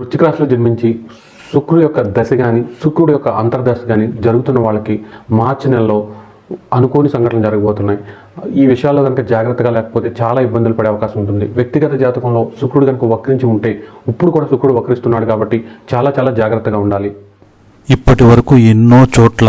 వృశ్చిక రాశిలో జన్మించి శుక్రుడు యొక్క దశ కానీ శుక్రుడు యొక్క అంతర్దశ కానీ జరుగుతున్న వాళ్ళకి మార్చి నెలలో అనుకోని సంఘటనలు జరగబోతున్నాయి. ఈ విషయాల్లో కనుక జాగ్రత్తగా లేకపోతే చాలా ఇబ్బందులు పడే అవకాశం ఉంటుంది. వ్యక్తిగత జాతకంలో శుక్రుడు కనుక వక్రించి ఉంటే ఇప్పుడు కూడా శుక్రుడు వక్రిస్తున్నాడు కాబట్టి చాలా చాలా జాగ్రత్తగా ఉండాలి. ఇప్పటి వరకు ఎన్నో చోట్ల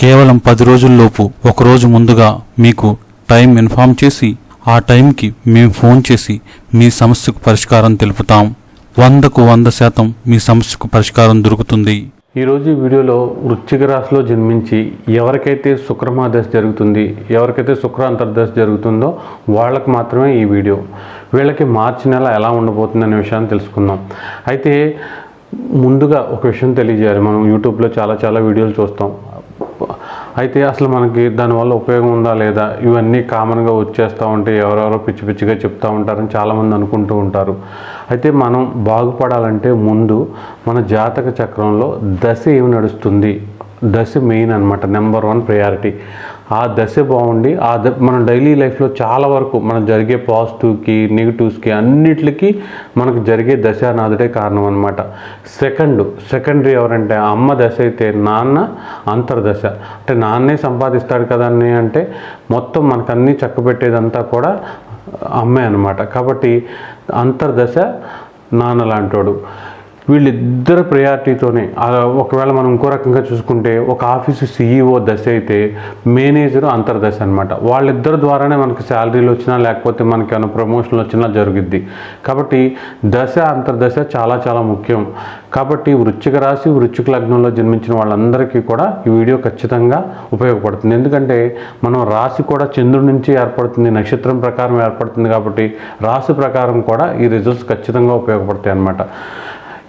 కేవలం పది రోజుల్లోపు ఒకరోజు ముందుగా మీకు టైం ఇన్ఫామ్ చేసి ఆ టైంకి మేము ఫోన్ చేసి మీ సమస్యకు పరిష్కారం తెలుపుతాం. వందకు వంద శాతం మీ సమస్యకు పరిష్కారం దొరుకుతుంది. ఈరోజు వీడియోలో వృశ్చిక రాశిలో జన్మించి ఎవరికైతే శుక్రమాదశ జరుగుతుంది ఎవరికైతే శుక్ర అంతర్దశ జరుగుతుందో వాళ్ళకి మాత్రమే ఈ వీడియో. వీళ్ళకి మార్చి నెల ఎలా ఉండబోతుంది అనే విషయాన్ని తెలుసుకుందాం. అయితే ముందుగా ఒక విషయం తెలియజేయాలి. మనం యూట్యూబ్లో చాలా చాలా వీడియోలు చూస్తాం. అయితే అసలు మనకి దానివల్ల ఉపయోగం ఉందా లేదా? ఇవన్నీ కామన్గా వచ్చేస్తూ ఉంటే ఎవరెవరో పిచ్చి పిచ్చిగా చెప్తూ ఉంటారని చాలామంది అనుకుంటూ ఉంటారు. అయితే మనం బాగుపడాలంటే ముందు మన జాతక చక్రంలో దశ ఏమి నడుస్తుంది? దశ మెయిన్ అనమాట నెంబర్ వన్ ప్రయారిటీ ఆ దశ బాగుండి ఆ ద మన డైలీ లైఫ్లో చాలా వరకు మనం జరిగే పాజిటివ్కి నెగిటివ్స్కి అన్నిటికి మనకు జరిగే దశ నాదుడే కారణం అనమాట సెకండ్ సెకండరీ ఎవరంటే అమ్మ దశ అయితే నాన్న అంతర్దశ. అంటే నాన్నే సంపాదిస్తాడు కదా అని అంటే మొత్తం మనకు అన్నీ చక్కబెట్టేదంతా కూడా అమ్మే అనమాట కాబట్టి అంతర్దశ నాన్న లాంటోడు. వీళ్ళిద్దరు ప్రయారిటీతోనే ఒకవేళ మనం ఇంకో రకంగా చూసుకుంటే ఒక ఆఫీసు సీఈఓ దశ అయితే మేనేజర్ అంతర్దశ అనమాట వాళ్ళిద్దరి ద్వారానే మనకి శాలరీలు వచ్చినా లేకపోతే మనకి ఏమైనా ప్రమోషన్లు వచ్చినా జరుగుద్ది. కాబట్టి దశ అంతర్దశ చాలా చాలా ముఖ్యం. కాబట్టి వృచ్చిక రాశి వృచ్చిక లగ్నంలో జన్మించిన వాళ్ళందరికీ కూడా ఈ వీడియో ఖచ్చితంగా ఉపయోగపడుతుంది. ఎందుకంటే మనం రాశి కూడా చంద్రుడి నుంచి ఏర్పడుతుంది నక్షత్రం ప్రకారం ఏర్పడుతుంది కాబట్టి రాశి ప్రకారం కూడా ఈ రిజల్ట్స్ ఖచ్చితంగా ఉపయోగపడతాయి అన్నమాట.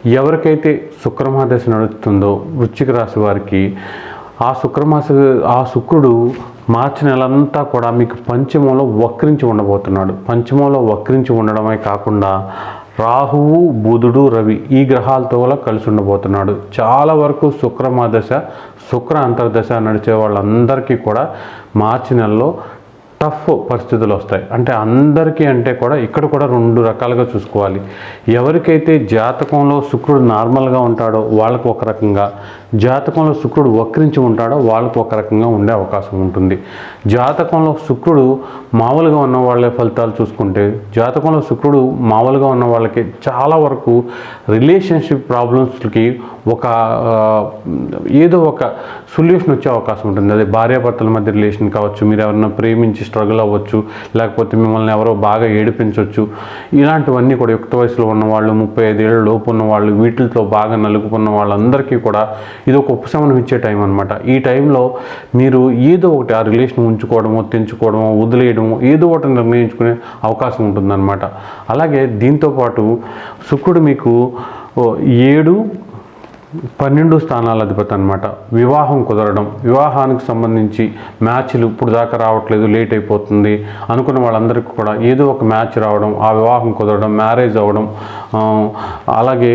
ఎవరికైతే శుక్రమాదశ నడుస్తుందో వృశ్చిక రాశి వారికి ఆ శుక్రమాస ఆ శుక్రుడు మార్చి నెలంతా కూడా మీకు పంచమంలో వక్రించి ఉండబోతున్నాడు. పంచమంలో వక్రించి ఉండడమే కాకుండా రాహువు బుధుడు రవి ఈ గ్రహాలతో కూడా కలిసి ఉండబోతున్నాడు. చాలా వరకు శుక్రమాదశ శుక్ర అంతర్దశ నడిచే వాళ్ళందరికీ కూడా మార్చి నెలలో టఫ్ పరిస్థితులు వస్తాయి. అంటే అందరికీ అంటే కూడా ఇక్కడ కూడా రెండు రకాలుగా చూసుకోవాలి. ఎవరికైతే జాతకంలో శుక్రుడు నార్మల్గా ఉంటాడో వాళ్ళకు ఒక రకంగా జాతకంలో శుక్రుడు వక్రించి ఉంటాడో వాళ్ళకు ఒక రకంగా ఉండే అవకాశం ఉంటుంది. జాతకంలో శుక్రుడు మామూలుగా ఉన్న వాళ్ళ ఫలితాలు చూసుకుంటే జాతకంలో శుక్రుడు మామూలుగా ఉన్న వాళ్ళకి చాలా వరకు రిలేషన్షిప్ ప్రాబ్లమ్స్కి ఒక ఏదో ఒక సొల్యూషన్ వచ్చే అవకాశం ఉంటుంది. అదే భార్యాభర్తల మధ్య రిలేషన్ కావచ్చు మీరు ఎవరైనా ప్రేమించి స్ట్రగుల్ అవ్వచ్చు లేకపోతే మిమ్మల్ని ఎవరో బాగా ఏడిపించవచ్చు. ఇలాంటివన్నీ కూడా యుక్త వయసులో ఉన్న వాళ్ళు ముప్పై ఐదేళ్ళ లోపు ఉన్న వాళ్ళు వీటితో బాగా నలుగుకున్న వాళ్ళందరికీ కూడా ఇది ఒక ఉపశమనం ఇచ్చే టైం అనమాట ఈ టైంలో మీరు ఏదో ఒకటి ఆ రిలేషన్ ఉంచుకోవడమో తెంచుకోవడమో వదిలేయడమో ఏదో ఒకటి నిర్ణయించుకునే అవకాశం ఉంటుందన్నమాట. అలాగే దీంతోపాటు శుక్రుడు మీకు ఓ, ఏడు పన్నెండు స్థానాల అధిపతి అనమాట వివాహం కుదరడం వివాహానికి సంబంధించి మ్యాచ్లు ఇప్పుడు దాకా రావట్లేదు లేట్ అయిపోతుంది. అనుకున్న వాళ్ళందరికీ కూడా ఏదో ఒక మ్యాచ్ రావడం ఆ వివాహం కుదరడం మ్యారేజ్ అవ్వడం అలాగే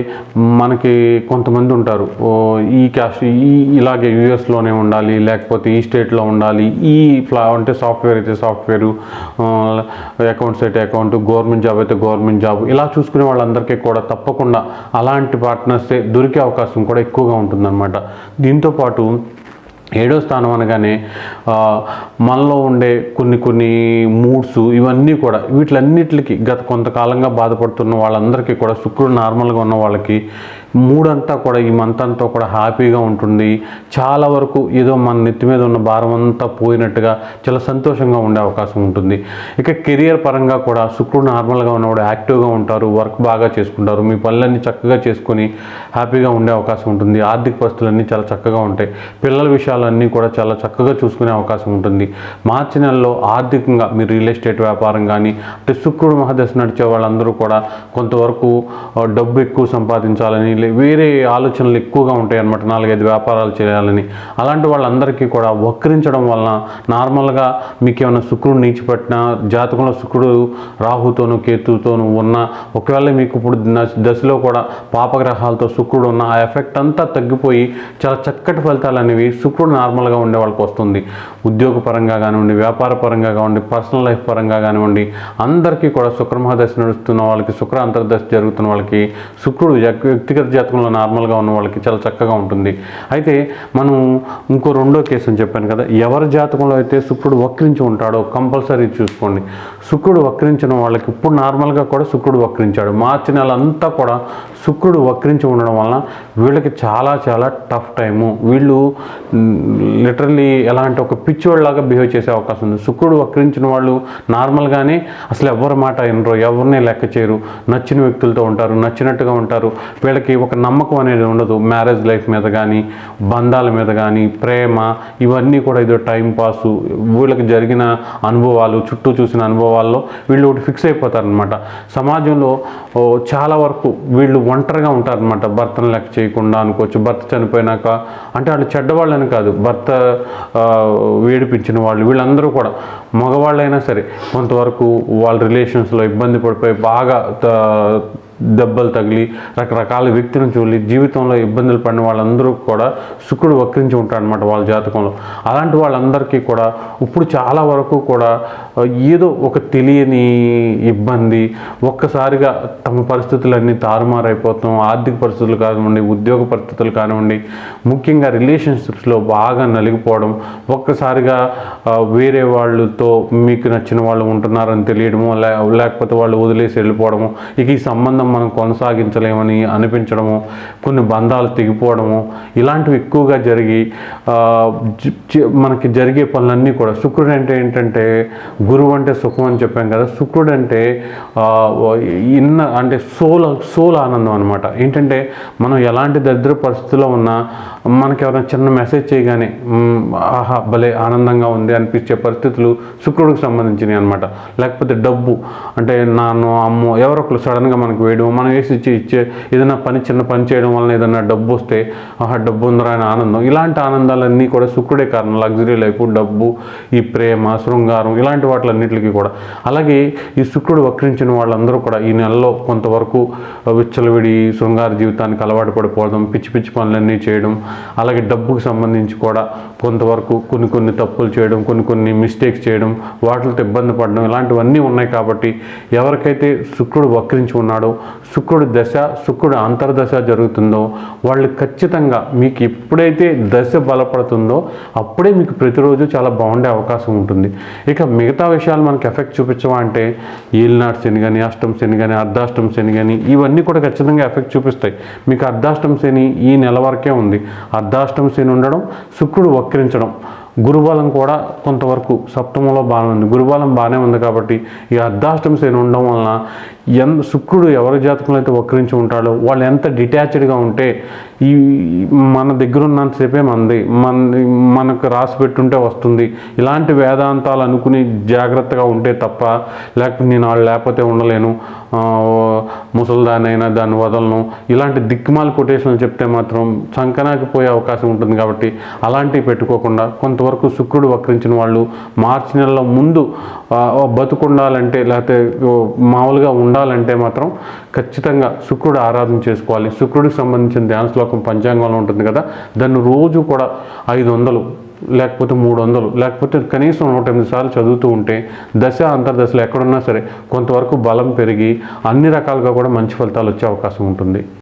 మనకి కొంతమంది ఉంటారు. ఈ క్యాష్ ఈ ఇలాగే యూఎస్లోనే ఉండాలి లేకపోతే ఈ స్టేట్లో ఉండాలి ఈ ఫ్లా అంటే సాఫ్ట్వేర్ అయితే సాఫ్ట్వేరు అకౌంట్స్ అయితే అకౌంట్ గవర్నమెంట్ జాబ్ అయితే గవర్నమెంట్ జాబ్ ఇలా చూసుకునే వాళ్ళందరికీ కూడా తప్పకుండా అలాంటి పార్ట్నర్సే దొరికే అవకాశం కూడా ఎక్కువగా ఉంటుందన్నమాట. దీంతోపాటు ఏడో స్థానం అనగానే మనలో ఉండే కొన్ని కొన్ని మూడ్స్ ఇవన్నీ కూడా వీటిలన్నిటికి గత కొంతకాలంగా బాధపడుతున్న వాళ్ళందరికీ కూడా శుక్రుడు నార్మల్గా ఉన్న వాళ్ళకి మూడంతా కూడా ఈ మంత్ అంతా కూడా హ్యాపీగా ఉంటుంది. చాలా వరకు ఏదో మన నెత్తి మీద ఉన్న భారం అంతా పోయినట్టుగా చాలా సంతోషంగా ఉండే అవకాశం ఉంటుంది. ఇక కెరియర్ పరంగా కూడా శుక్రుడు నార్మల్గా ఉన్నవాడు యాక్టివ్గా ఉంటారు వర్క్ బాగా చేసుకుంటారు మీ పనులన్నీ చక్కగా చేసుకొని హ్యాపీగా ఉండే అవకాశం ఉంటుంది. ఆర్థిక పరిస్థితులన్నీ చాలా చక్కగా ఉంటాయి. పిల్లల విషయాలన్నీ కూడా చాలా చక్కగా చూసుకునే అవకాశం ఉంటుంది. మార్చి నెలలో ఆర్థికంగా మీరు రియల్ ఎస్టేట్ వ్యాపారం కానీ అంటే శుక్రుడు మహాదశ నడిచే వాళ్ళందరూ కూడా కొంతవరకు డబ్బు ఎక్కువ సంపాదించాలని వేరే వేరే ఆలోచనలు ఎక్కువగా ఉంటాయి అన్నమాట. నాలుగైదు వ్యాపారాలు చేయాలని. అలాంటి వాళ్ళందరికీ కూడా వక్రించడం వలన నార్మల్గా మీకు ఏమైనా శుక్రుడు నీచిపెట్టినా జాతకంలో శుక్రుడు రాహుతోనూ కేతుతోనూ ఉన్న ఒకవేళ మీకు ఇప్పుడు దశలో కూడా పాపగ్రహాలతో శుక్రుడు ఉన్న ఆ ఎఫెక్ట్ అంతా తగ్గిపోయి చాలా చక్కటి ఫలితాలు అనేవి శుక్రుడు నార్మల్గా ఉండే వాళ్ళకి వస్తుంది. ఉద్యోగ పరంగా కానివ్వండి వ్యాపార పరంగా కానివ్వండి పర్సనల్ లైఫ్ పరంగా కానివ్వండి అందరికీ కూడా శుక్రమహాదశ నడుస్తున్న వాళ్ళకి శుక్ర అంతర్దశ జరుగుతున్న వాళ్ళకి శుక్రుడు వ్యక్తిగత జాతకంలో నార్మల్గా ఉన్న వాళ్ళకి చాలా చక్కగా ఉంటుంది. అయితే మనం ఇంకో రెండో కేసు అని చెప్పాను కదా ఎవరి జాతకంలో అయితే శుక్రుడు వక్రించి ఉంటాడో కంపల్సరీ చూసుకోండి. శుక్రుడు వక్రించిన వాళ్ళకి ఇప్పుడు నార్మల్గా కూడా శుక్రుడు వక్రించాడు. మార్చి నెల అంతా కూడా శుక్రుడు వక్రించి ఉండడం వలన వీళ్ళకి చాలా చాలా టఫ్ టైము. వీళ్ళు లిటరలీ ఎలా అంటే ఒక పిచ్చోళ్ళలాగా బిహేవ్ చేసే అవకాశం ఉంది. శుక్రుడు వక్రించిన వాళ్ళు నార్మల్గానే అసలు ఎవరి మాట వినరు ఎవరిని లెక్క చేయరు. నచ్చిన వ్యక్తులతో ఉంటారు నచ్చినట్టుగా ఉంటారు. వీళ్ళకి ఒక నమ్మకం అనేది ఉండదు. మ్యారేజ్ లైఫ్ మీద కానీ బంధాల మీద కానీ ప్రేమ ఇవన్నీ కూడా ఏదో టైం పాసు. వీళ్ళకి జరిగిన అనుభవాలు చుట్టూ చూసిన అనుభవాల్లో వీళ్ళు ఒకటి ఫిక్స్ అయిపోతారనమాట సమాజంలో చాలా వరకు వీళ్ళు ఒంటరిగా ఉంటారనమాట భర్తను లెక్క చేయకుండా అనుకోవచ్చు. భర్త చనిపోయినాక అంటే వాళ్ళు చెడ్డవాళ్ళని కాదు. భర్త వేడిపించిన వాళ్ళు వీళ్ళందరూ కూడా. మగవాళ్ళైనా సరే కొంతవరకు వాళ్ళ రిలేషన్స్లో ఇబ్బంది పడిపోయి బాగా దెబ్బలు తగిలి రకరకాల వ్యక్తులను చూడి జీవితంలో ఇబ్బందులు పడిన వాళ్ళందరూ కూడా శుక్రుడు వక్రించి ఉంటాడనమాట వాళ్ళ జాతకంలో. అలాంటి వాళ్ళందరికీ కూడా ఇప్పుడు చాలా వరకు కూడా ఏదో ఒక తెలియని ఇబ్బంది ఒక్కసారిగా తమ పరిస్థితులన్నీ తారుమారైపోతాం ఆర్థిక పరిస్థితులు కానివ్వండి ఉద్యోగ పరిస్థితులు కానివ్వండి ముఖ్యంగా రిలేషన్షిప్స్లో బాగా నలిగిపోవడం ఒక్కసారిగా వేరే వాళ్ళతో మీకు నచ్చిన వాళ్ళు ఉంటున్నారని తెలియడము లేకపోతే వాళ్ళు వదిలేసి వెళ్ళిపోవడము ఇక ఈ సంబంధం మనం కొనసాగించలేమని అనిపించడము కొన్ని బంధాలు తెగిపోవడము ఇలాంటివి ఎక్కువగా జరిగి మనకి జరిగే పనులన్నీ కూడా శుక్రుడు అంటే ఏంటంటే గురువు అంటే సుఖం అని చెప్పాం కదా శుక్రుడు అంటే ఇన్న అంటే సోల్ సోల్ ఆనందం అనమాట ఏంటంటే మనం ఎలాంటి దరిద్ర పరిస్థితిలో ఉన్నా మనకి ఎవరైనా చిన్న మెసేజ్ చేయగానే ఆహా భలే ఆనందంగా ఉంది అనిపించే పరిస్థితులు శుక్రుడికి సంబంధించినవి అనమాట లేకపోతే డబ్బు అంటే నాన్న అమ్మో ఎవరో ఒకరు సడన్గా మనకు వేయడం మనం వేసి ఇచ్చే ఇచ్చే ఏదైనా పని చిన్న పని చేయడం వలన ఏదైనా డబ్బు వస్తే ఆహా డబ్బు ఉందరా అనే ఆనందం. ఇలాంటి ఆనందాలన్నీ కూడా శుక్రుడే కారణం. లగ్జరీ లైఫ్ డబ్బు ఈ ప్రేమ శృంగారం ఇలాంటి వాటిలన్నిటికీ కూడా. అలాగే ఈ శుక్రుడు వక్రించిన వాళ్ళందరూ కూడా ఈ నెలలో కొంతవరకు విచ్చలవిడి శృంగార జీవితానికి అలవాటు పడిపోవడం పిచ్చి పిచ్చి పనులన్నీ చేయడం అలాగే డబ్బుకు సంబంధించి కూడా కొంతవరకు కొన్ని కొన్ని తప్పులు చేయడం కొన్ని కొన్ని మిస్టేక్స్ చేయడం వాటితో ఇబ్బంది పడడం ఇలాంటివన్నీ ఉన్నాయి కాబట్టి ఎవరికైతే శుక్రుడు వక్రించి ఉన్నాడో శుక్రుడు దశ శుక్రుడు అంతర్దశ జరుగుతుందో వాళ్ళు ఖచ్చితంగా మీకు ఎప్పుడైతే దశ బలపడుతుందో అప్పుడే మీకు ప్రతిరోజు చాలా బాగుండే అవకాశం ఉంటుంది. ఇక మిగతా విషయాలు మనకి ఎఫెక్ట్ చూపించవా అంటే ఏలినాడు శని కానీ అష్టం శని కానీ అర్ధాష్టం శని కానీ ఇవన్నీ కూడా ఖచ్చితంగా ఎఫెక్ట్ చూపిస్తాయి. మీకు అర్ధాష్టం శని ఈ నెల వరకే ఉంది. అర్ధాష్టం శని ఉండడం శుక్రుడు వక్రించడం. గురుబలం కూడా కొంతవరకు సప్తమంలో బాగానే ఉంది. గురుబలం బాగానే ఉంది కాబట్టి ఈ అర్ధాష్టం శని ఉండడం వలన ఎంత శుక్రుడు ఎవరి జాతకంలో అయితే వక్రించి ఉంటాడో వాళ్ళు ఎంత డిటాచ్డ్గా ఉంటే ఈ మన దగ్గర ఉన్నంతసేపే మంది. మన మనకు రాసి పెట్టుంటే వస్తుంది. ఇలాంటి వేదాంతాలు అనుకుని జాగ్రత్తగా ఉంటే తప్ప లేకపోతే నేను వాళ్ళు లేకపోతే ఉండలేను. ముసలిదానైనా దాన్ని వదలను. ఇలాంటి దిక్కుమాల కొటేషన్లు చెప్తే మాత్రం చంకనాకి పోయే అవకాశం ఉంటుంది కాబట్టి అలాంటివి పెట్టుకోకుండా కొంతవరకు శుక్రుడు వక్రించిన వాళ్ళు మార్చి నెలలో ముందు బతుకుండాలంటే లేకపోతే మామూలుగా ఉండాలంటే మాత్రం ఖచ్చితంగా శుక్రుడు ఆరాధన చేసుకోవాలి. శుక్రుడికి సంబంధించిన ధ్యాన శ్లోకం పంచాంగంలో ఉంటుంది కదా. దాన్ని రోజు కూడా ఐదు వందలు లేకపోతే మూడు వందలు లేకపోతే కనీసం నూట ఎనిమిది సార్లు చదువుతూ ఉంటే దశ అంతర్దశలో ఎక్కడున్నా సరే కొంతవరకు బలం పెరిగి అన్ని రకాలుగా కూడా మంచి ఫలితాలు వచ్చే అవకాశం ఉంటుంది.